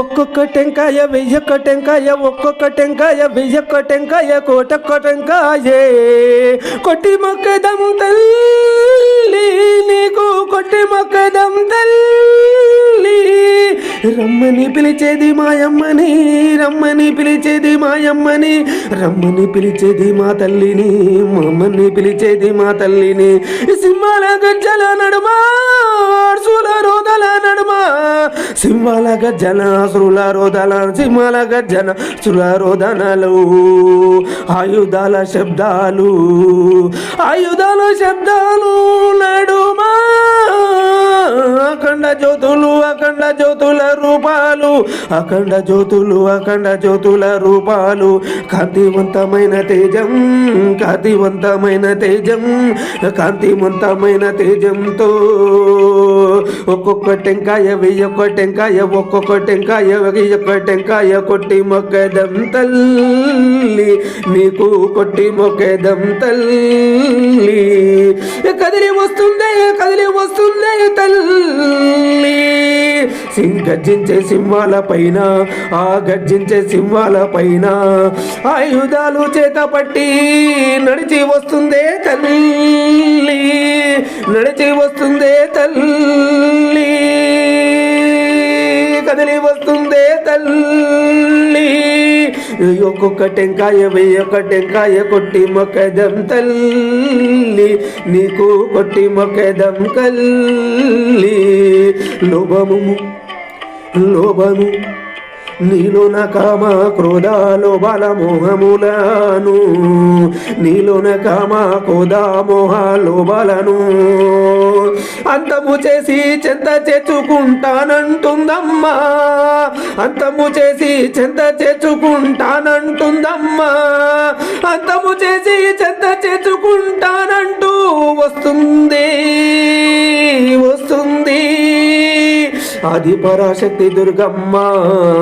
ఒక్కొక్క టెంకాయ వెయ్యొక్క టెంకాయ ఒక్కొక్క టెంకాయ వెయ్యొక్క టెంకాయ కోటొక్క టెంకాయే. కొట్టి మొక్కదం తల్లి నీకు కొట్టి మొక్కదం తల్లి. రమ్మని పిలిచేది మాయమ్మని రమ్మని పిలిచేది మాయమ్మని రమ్మని పిలిచేది మా తల్లిని మమ్మల్ని పిలిచేది మా తల్లిని. సింహాల గజ్జల నడుమా సింహాల నడుమ సింహాల గజ్జన అసురుల రోదన సింహాల గజ్జల సుల రోదనలు ఆయుధాల శబ్దాలు ఆయుధాల శబ్దాలు నడుమా. అఖండ జ్యోతులు అఖండ జ్యోతుల అఖండ జ్యోతులు అఖండ జ్యోతుల రూపాలు. కాంతివంతమైన తేజం కాంతివంతమైన తేజం కాంతివంతమైన తేజంతో. ఒక్కొక్క టెంకాయ వెయ్యొక్క టెంకాయ ఒక్కొక్క టెంకాయ వెయ్యొక్క టెంకాయ కొట్టి మొక్కదం తల్లి. నీకు కొట్టి మొక్కదం తల్లి. కదిలి వస్తుందే కదిలి వస్తుందే తల్లి. సింగ్ గర్జించే సింహాల పైన ఆ గర్జించే సింహాల పైన ఆయుధాలు చేత పట్టి నడిచి వస్తుందే తల్లి. నడిచి వస్తుందే తల్లి. కదిలి వస్తుందే తల్లి. ఒక్కొక్క టెంకాయ వెయ్యొక్క టెంకాయ కొట్టి మొక్కదం తల్లి. నీకు కొట్టి మొక్కదం కల్లి. లోభము లోభము నీలోన కామ క్రోధ బల మోహములను నీలోన కామ క్రోధ మోహ బలను. అంతము చేసి చెంత చేర్చుకుంటానంటుందమ్మా అంతము చేసి చెంత చేర్చుకుంటానంటుందమ్మా అంతము చేసి చెంత చేర్చుకుంటానంటూ వస్తుంది. ఆది పరాశక్తి దుర్గమ్మ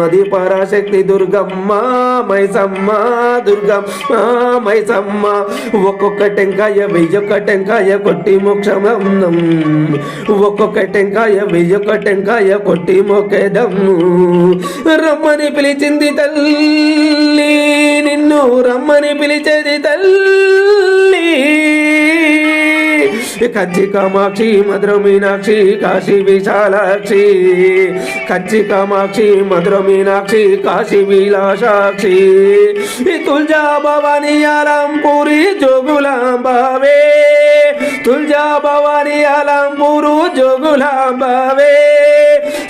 ఆది పరాశక్తి దుర్గమ్మ మైసమ్మ దుర్గమ్మ మైసమ్మ. ఒక్కొక్క టెంకాయ వెయ్యొక్క టెంకాయ కొట్టి మోక్షమన్నం ఒక్కొక్క టెంకాయ వెయ్యొక్క టెంకాయ కొట్టి మొక్కేదం రమ్మని పిలిచింది తల్లి నిన్ను రమ్మని పిలిచేది తల్లి. కజ్జి కామాక్షి మధుర మీనాక్షి కాశీ విశాలాక్షి. కజ్జి కామాక్షి మధుర మీనాక్షి కాశీ విలాసాక్షి. తుల్జా భవాని ఆలంపూరి జోగులాంబావే. తుల్జా భవాని ఆలంపూరు జోగులాంబావే.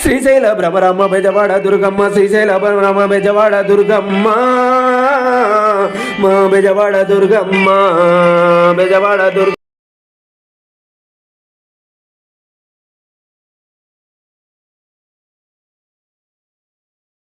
శ్రీశైల భ్రమరమ్మ బెజవాడ దుర్గమ్మ శ్రీశైల భ్రమరమ్మ బెజవాడ దుర్గమ్మ. మా బెజవాడ దుర్గమ్మ బెజవాడ దుర్గ